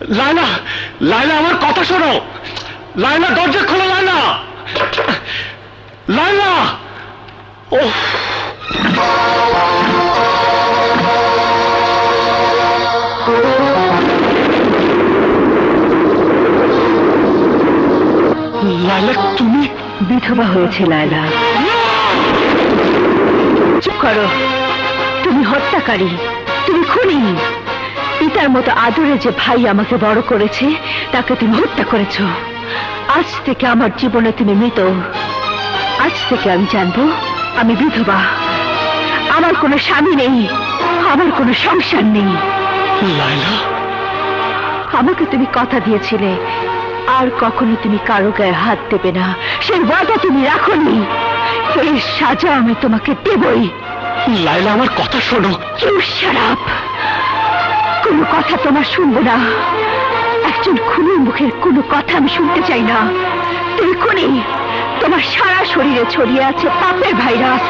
লাইলা লাইলা আমার কথা শোনো। লাইলা দরজা খোলো লাইলা লাইলা ও লাইলা তুমি? বিধবা হয়েছে লায়লা। চুপ করো। তুমি হত্যাকারী। তুমি খুনি। পিতার মতো আদরে যে ভাই আমাকে বড় করেছে তাকে তুমি হত্যা করেছ। আজ থেকে আমার জীবনে তুমি মৃত। আজ থেকে আমি জানব আমি বিধবা। আমার কোনো স্বামী নেই আমার কোনো সংসার নেই। আমাকে তুমি কথা দিয়েছিলে আর কখনো তুমি কারও গায়ে হাত দেবে না। সেই ওয়াদা তুমি রাখোনি। এর সাজা আমি তোমাকে দেবই। লাইলা আমার কথা শোনো। কোনো কথা তোমার শুনব না। একজন খুনির মুখের কোনো কথা আমি শুনতে চাই না। তুমি খুনি তোমার সারা শরীরে ছড়িয়ে আছে পাপের ভাইরাস।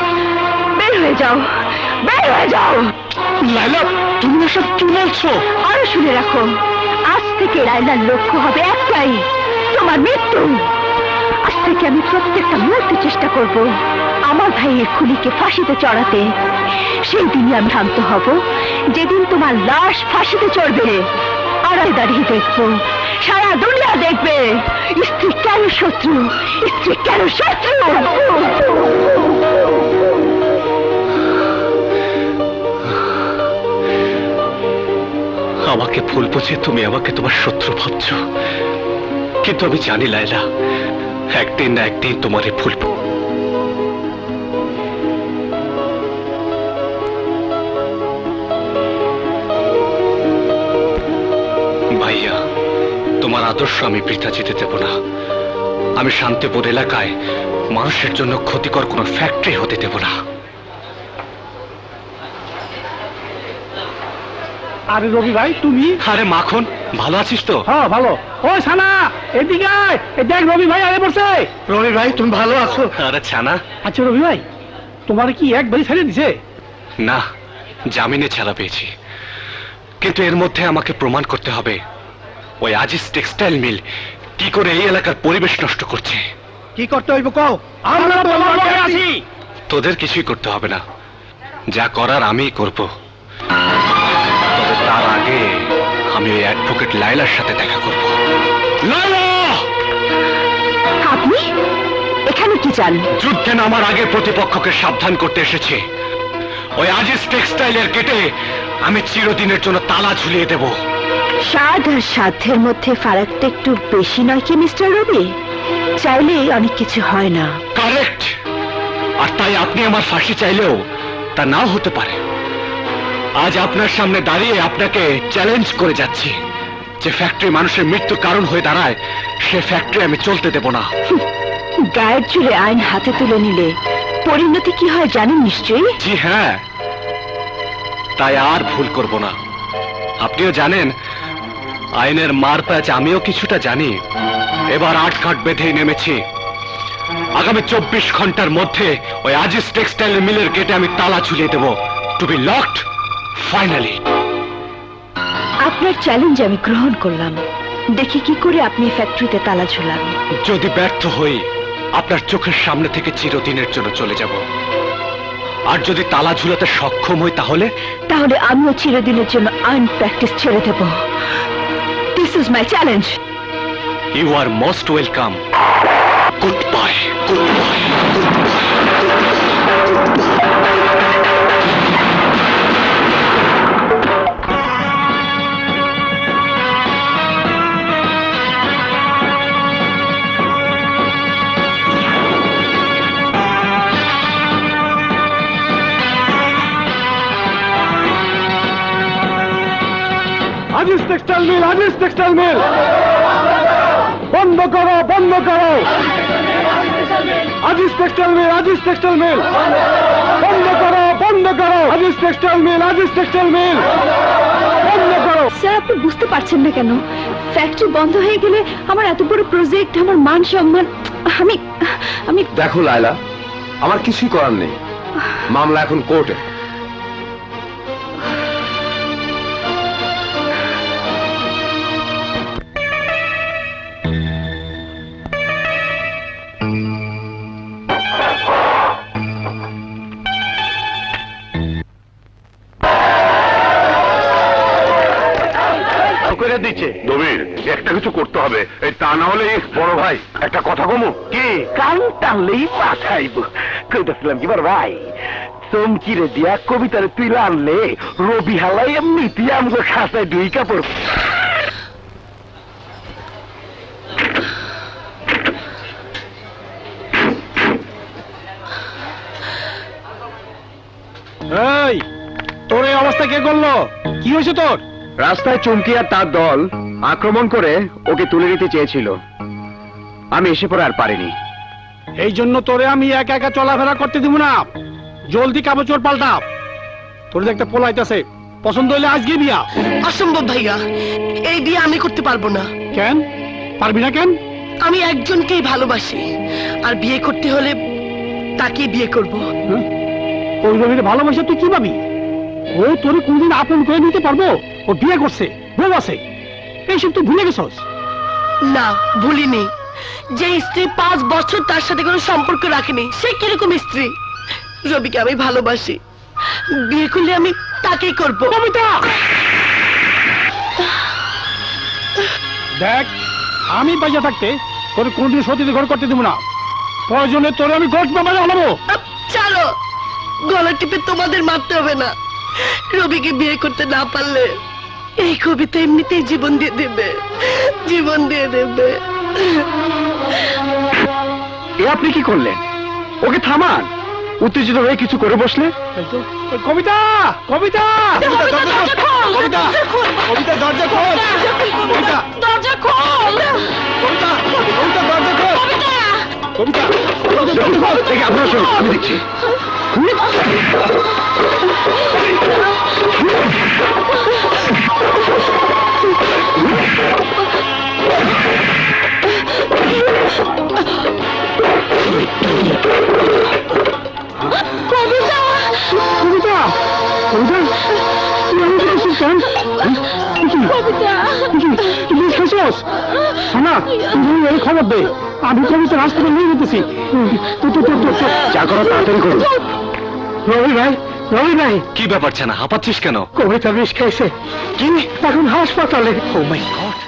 বের হয়ে যাও বের হয়ে যাও। লাইলা তুমি এসব কি বলছো? আরও শুনে রাখো আজ থেকে রায়লার লক্ষ্য হবে একটাই তোমার মৃত্যু। আজ থেকে আমি প্রত্যেকটা মুহূর্তে চেষ্টা করব আমার ভাইয়ের খুলিকে ফাঁসিতে চড়াতে। সেই দিনই আমি শান্ত হব। যেদিন তোমার লাশ ফাঁসিতে চড়বে, আর আমি দাঁড়িয়ে দেখব। সারা দুনিয়া দেখবে, স্ত্রী কেন শত্রু? স্ত্রী কেন শত্রু? আমাকে ভুল বুঝে তুমি আমাকে তোমার শত্রু ভাবছ। কিন্তু আমি জানি লাইলা একদিন না একদিন তোমার এই ভুল ভাইয়া তোমার আদর্শ আমি বৃথা যেতে দেব না। আমি শান্তিপুর এলাকায় মানুষের জন্য ক্ষতিকর কোনো ফ্যাক্টরি হতে দেব না। আরে রবি ভাই তুমি? আরে মাখন ভালো আছিস তো? হ্যাঁ ভালো। ওই সানা এদিকে আয়। এই দেখ রবি ভাই আগে পড়ছে। রবি ভাই তুমি ভালো আছো? আরে ছানা। আচ্ছা রবি ভাই তোমার কি একবারই ছেড়ে দিছে? না জামিনে ছাড়া পেয়েছি। কিন্তু এর মধ্যে আমাকে প্রমাণ করতে হবে। ওই আজিজ টেক্সটাইল মিল কি করে এই এলাকার পরিবেশ নষ্ট করছে? কি করতে হইব কও? আমরা তোমার আছি। তোদের কিছুই করতে হবে না। যা করার আমিই করব। আমি ওই অ্যাডভোকেট লাইলার সাথে দেখা করব। লাইলা আপনি? এখানে কি চান? যুদ্ধে নামার আগে প্রতিপক্ষকে সাবধান করতে এসেছে। ওই আজিজ টেক্সটাইলের কেটে আমি চিরদিনের জন্য তালা ঝুলিয়ে দেব। স্বাদ আর সাধ্যের মধ্যে ফারাকটা একটু বেশি নয় কি মিস্টার রবি? চাইলেই অনেক কিছু হয় না। কারেক্ট। আর তাই আপনি আমার ফাঁসি চাইলেও তা নাও হতে পারে। আজ আপনার সামনে দাঁড়িয়ে আপনাকে চ্যালেঞ্জ করে যাচ্ছি। যে ফ্যাক্টরি মানুষের মৃত্যুর কারণ হয়ে দাঁড়ায় সে ফ্যাক্টরি আমি চলতে দেব না। গায়ের জুড়ে আইন হাতে তুলে নিলে পরিণতি কি হয় জানেন নিশ্চয়ই? জি হ্যাঁ। তাই আর ভুল করব না। আপনিও জানেন আইনের মার প্যাচ আমিও কিছুটা জানি। এবার আট কাঠ বেঁধেই নেমেছি। আগামী চব্বিশ ঘণ্টার মধ্যে ওই আজিজ টেক্সটাইল মিলের গেটে আমি তালা ঝুলিয়ে দেব। টু বি লকড ফাইনালি আপনার চ্যালেঞ্জ আমি গ্রহণ করলাম। দেখি কি করে আপনি ফ্যাক্টরিতে তালা ঝুলান। যদি ব্যর্থ হই আপনার চোখের সামনে থেকে চিরদিনের জন্য চলে যাব। আর যদি তালা ঝুলাতে সক্ষম হই তাহলে? তাহলে আমিও চিরদিনের জন্য আইন প্র্যাকটিস ছেড়ে দেব। This is my challenge you are most welcome goodbye goodbye textile mill Aziz textile mill বন্ধ করো বন্ধ করো Aziz textile mill Aziz textile mill বন্ধ করো বন্ধ করো Aziz textile mill Aziz textile mill বন্ধ করো স্যার আপনি বুঝতে পারছেন না কেন? ফ্যাক্টরি বন্ধ হয়ে গেলে আমার এত বড় প্রজেক্ট আমার মান সম্মান আমি আমি দেখো লায়লা আমার কিছুই করার নেই। মামলা এখন কোর্টে দিচ্ছে নবীর একটা কিছু করতে হবে। এই তা না হলে বড় ভাই একটা কথা কমু। কি? কান টানলেই পাঠাইব। কইতাছিলাম কি বড় ভাই? চমকিরে দিয়া কবিতারে তুই আনলে রবি হালাই এমনিতে আমগো খাসায় দুই কাপড়। এই তোর এই অবস্থা কে করল? কি হয়েছে তোর? রাস্তায় চুমকি আর তার দল আক্রমণ করে ওকে তুলে নিতে চেয়েছিল। আমি এসে পরে আর পারিনি। এই জন্য তোরে আমি একা একা চলাফেরা করতে দিব না। জলদি কাপড় পাল্টা তোর যে একটা পোলাইতেছে। পছন্দ হইলে আজকে বিয়া। অসম্ভব ভাইয়া এই বিয়ে আমি করতে পারব না। কেন? পারবি না কেন? আমি একজনকেই ভালোবাসি। আর বিয়ে করতে হলে তাকে বিয়ে করব? ওই রবির ভালোবাসা তুই কি পাবি ও তোর কোনদিন আপন করে নিতে পারব? ও বিয়ে করছে বউ আছে। এইসব তুই ভুলে গেছস? না ভুলিনি। যে স্ত্রী পাঁচ বছর তার সাথে কোনো সম্পর্ক রাখেনি সে কীরকম স্ত্রী? রবিকে আমি ভালোবাসি। বিয়ে করলে আমি তাকেই করব। কবিতা! দেখ আমি বাইজা থাকতে তোর কোনদিন সতীতে ঘর করতে দেবো না। প্রয়োজনে তোরে আমি গোট ব্যাপারে হলাবো। চলো গলা টিপে তোমাদের মারতে হবে না। রবিকে বিয়ে করতে না পারলে এই কবিতা এমনিতেই জীবন দিয়ে দেবে। জীবন দিয়ে দেবে। এ আপনি কি করলেন? ওকে থামান। উত্তেজিত হয়ে কিছু করে বসলে? কবিতা কবিতা। কবিতা কবিতা দরজা খোল কবিতা। দরজা খোল। কবিতা কবিতা দরজা খোল। কবিতা দেখুন, দেখে শুনুন, আমি দেখছি। তুই এই খবর দে। আমি কবিতা হাসপাতাল নিয়ে যেতেছি। যা করো তাড়াতাড়ি রবি ভাই রবি ভাই। কি ব্যাপার ছানা হাঁপাচ্ছিস কেন? কবিতা বিষ খাইছে কি? এখন হাসপাতালে। ও মাই গড